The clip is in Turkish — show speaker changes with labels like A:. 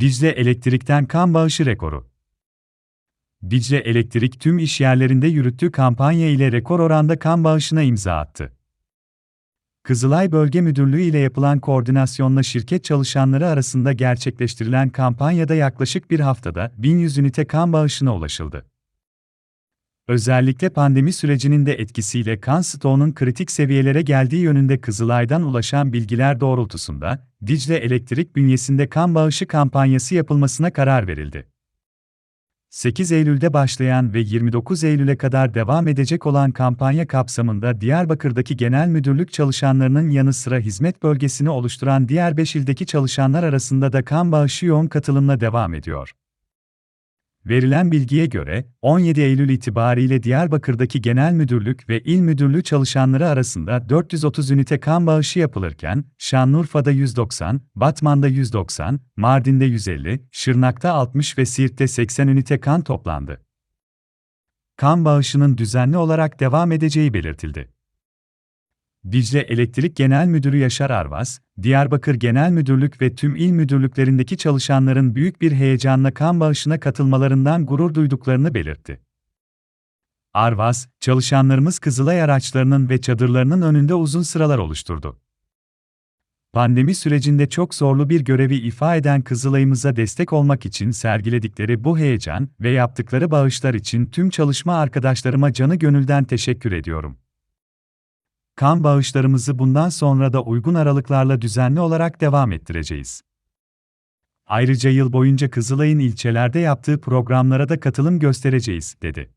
A: Dicle Elektrik'ten kan bağışı rekoru. Dicle Elektrik tüm iş yerlerinde yürüttüğü kampanya ile rekor oranda kan bağışına imza attı. Kızılay Bölge Müdürlüğü ile yapılan koordinasyonla şirket çalışanları arasında gerçekleştirilen kampanyada yaklaşık bir haftada 1100 ünite kan bağışına ulaşıldı. Özellikle pandemi sürecinin de etkisiyle kan stoğunun kritik seviyelere geldiği yönünde Kızılay'dan ulaşan bilgiler doğrultusunda, Dicle Elektrik bünyesinde kan bağışı kampanyası yapılmasına karar verildi. 8 Eylül'de başlayan ve 29 Eylül'e kadar devam edecek olan kampanya kapsamında Diyarbakır'daki genel müdürlük çalışanlarının yanı sıra hizmet bölgesini oluşturan diğer 5 ildeki çalışanlar arasında da kan bağışı yoğun katılımla devam ediyor. Verilen bilgiye göre, 17 Eylül itibariyle Diyarbakır'daki genel müdürlük ve il müdürlüğü çalışanları arasında 430 ünite kan bağışı yapılırken, Şanlıurfa'da 190, Batman'da 190, Mardin'de 150, Şırnak'ta 60 ve Siirt'te 80 ünite kan toplandı. Kan bağışının düzenli olarak devam edeceği belirtildi. Dicle Elektrik Genel Müdürü Yaşar Arvas, Diyarbakır Genel Müdürlük ve tüm il müdürlüklerindeki çalışanların büyük bir heyecanla kan bağışına katılmalarından gurur duyduklarını belirtti. Arvas, çalışanlarımız Kızılay araçlarının ve çadırlarının önünde uzun sıralar oluşturdu. Pandemi sürecinde çok zorlu bir görevi ifa eden Kızılay'ımıza destek olmak için sergiledikleri bu heyecan ve yaptıkları bağışlar için tüm çalışma arkadaşlarıma canı gönülden teşekkür ediyorum. Kan bağışlarımızı bundan sonra da uygun aralıklarla düzenli olarak devam ettireceğiz. Ayrıca yıl boyunca Kızılay'ın ilçelerde yaptığı programlara da katılım göstereceğiz, dedi.